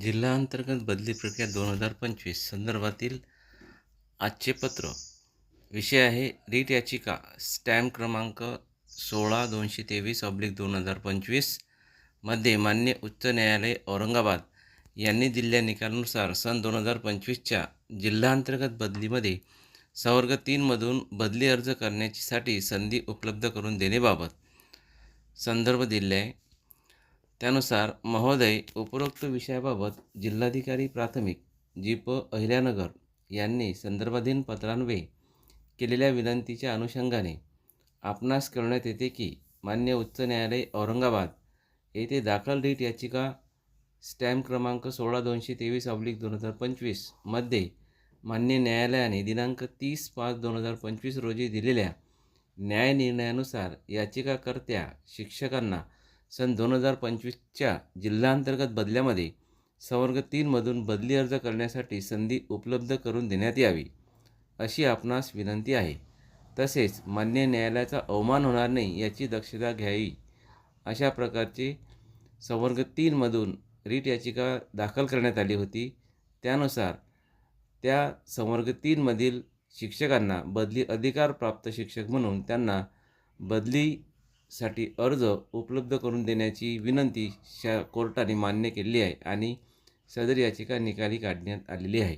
जिल्हा अंतर्गत बदली प्रक्रिया दोन हजार पंचवीस संदर्भातील आजचे पत्र विषय आहे रीट याचिका स्टॅम्प क्रमांक सोळा दोनशे तेवीस ऑब्लिक दोन हजार पंचवीसमध्ये मान्य उच्च न्यायालय औरंगाबाद यांनी दिलेल्या निकालानुसार सन दोन हजार पंचवीसच्या जिल्हा अंतर्गत बदलीमध्ये संवर्ग तीनमधून बदली अर्ज करण्यासाठी संधी उपलब्ध करून देण्याबाबत संदर्भ दिले आहे. त्यानुसार महोदय उपरोक्त विषयाबाबत जिल्हाधिकारी प्राथमिक जी प अहिल्यानगर यांनी संदर्भाधीन पत्रान्वये केलेल्या विनंतीच्या अनुषंगाने आपणास कळवण्यात येते की मान्य उच्च न्यायालय औरंगाबाद येथे दाखल रीट याचिका स्टॅम्प क्रमांक सोळा दोनशे तेवीस ऑब्लिक दोन हजार पंचवीसमध्ये मान्य न्यायालयाने दिनांक तीस पाच दोन हजार पंचवीस रोजी दिलेल्या न्याय निर्णयानुसार याचिकाकर्त्या शिक्षकांना सन दोन हजार पंचवीसच्या जिल्हांतर्गत बदल्यामध्ये संवर्ग तीनमधून बदली अर्ज करण्यासाठी संधी उपलब्ध करून देण्यात यावी अशी आपणास विनंती आहे. तसेच मान्य न्यायालयाचा अवमान होणार नाही याची दक्षता घ्यावी अशा प्रकारचे संवर्ग तीनमधून रीट याचिका दाखल करण्यात आली होती. त्यानुसार त्या संवर्ग तीनमधील शिक्षकांना बदली अधिकारप्राप्त शिक्षक म्हणून त्यांना बदली साठी अर्ज उपलब्ध करून देण्याची विनंती शा कोर्टाने मान्य केली आहे आणि सदर याचिका निकाली काढण्यात आलेली आहे.